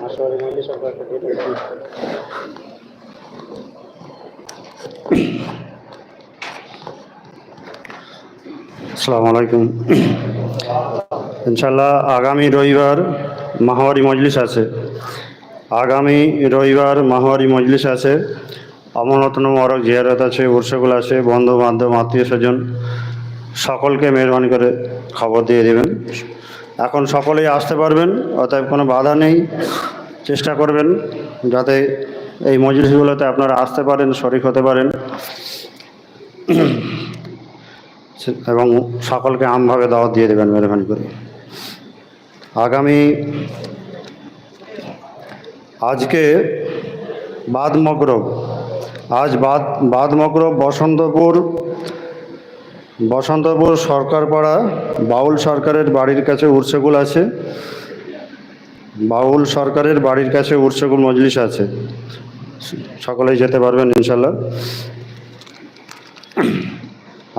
আসসালামু আলাইকুম। ইনশাল্লাহ আগামী রবিবার মাহওয়ারি মজলিস আছে। আগামী রবিবার মাহওয়ারি মজলিস আছে। অমরত্ন মরক জিয়ারত আছে, উৎসগুলো আছে বন্ধু বান্ধব আত্মীয় স্বজন সকলকে মেহরবানি করে খবর দিয়ে দেবেন। এখন সকলেই আসতে পারবেন, অতএব কোনো বাধা নেই। চেষ্টা করবেন যাতে এই মজলিসগুলোতে আপনারা আসতে পারেন, শরিক হতে পারেন। এবং সকলকে আমভাবে দাওয়াত দিয়ে দেবেন মেহরবানি করে। আগামী আজকে বাদ মগরব, আজ বাদ বাদ মগরব বসন্তপুর বসন্তপুর সরকারপাড়া, বাউল সরকারের বাড়ির কাছে উৎসগুল আছে। বাউল সরকারের বাড়ির কাছে উৎসগুল মজলিস আছে। সকলেই যেতে পারবেন ইনশাল্লাহ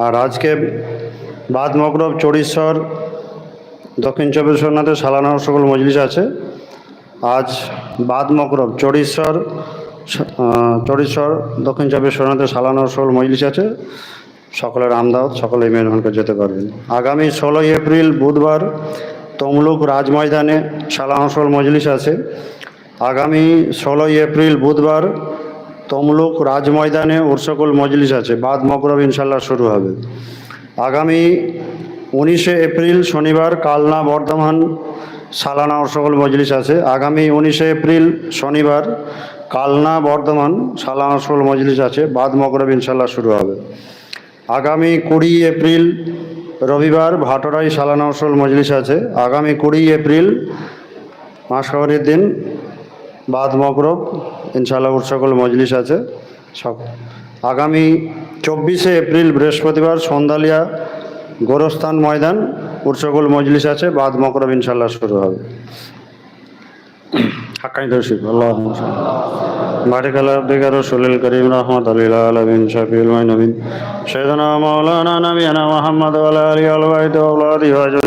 আর আজকে বাদ মকরব চড়িশ্বর, দক্ষিণ চব্বিশ পরগনাতে সালানা সকল মজলিস আছে। আজ বাদ মকরব চড়িশ্বর চড়িশ্বর, দক্ষিণ চব্বিশ পরগনাতে সালানা সকল মজলিস আছে। সকলের আমদাওয়াত সকলে মেহমান করে যেতে পারবেন। আগামী ষোলোই এপ্রিল, বুধবার তমলুক রাজ ময়দানে সালানা সকল মজলিস আছে। আগামী ষোলোই এপ্রিল, বুধবার তমলুক রাজ ময়দানে উৎসকল মজলিস আছে। বাদ মকরব ইনশাল্লাহ শুরু হবে। আগামী উনিশে এপ্রিল, শনিবার কালনা বর্ধমান সালানা উৎসকল মজলিস আছে। আগামী উনিশে এপ্রিল, শনিবার কালনা বর্ধমান সালানা উৎসকল মজলিস আছে। বাদ মকরব ইনশাল্লাহ শুরু হবে। আগামী কুড়ি এপ্রিল, রবিবার ভাটোরাই সালানা উৎসকল মজলিস আছে। আগামী কুড়ি এপ্রিল মাসখাবারির দিন, বাদ মকরব ইনশাআল্লাহ উৎসকল মজলিস আছে। সব। আগামী চব্বিশে এপ্রিল বৃহস্পতিবার সন্ধ্যালিয়া গোরস্থান ময়দান উৎসকল মজলিস আছে, বাদ মকরব ইনশাল্লাহ শুরু হবে। হাক্কানি রশিদ আল্লাহ বারিক আল্লাহ আব্দিকা রসুল করিম রহমত আলিল্লাহ আলমিন, শফিউল মাইনবিন সৈয়দনা মাওলানা নবিয়ানা মোহাম্মদ আলী আল বাইত ওয়া আওলাদি ওয়া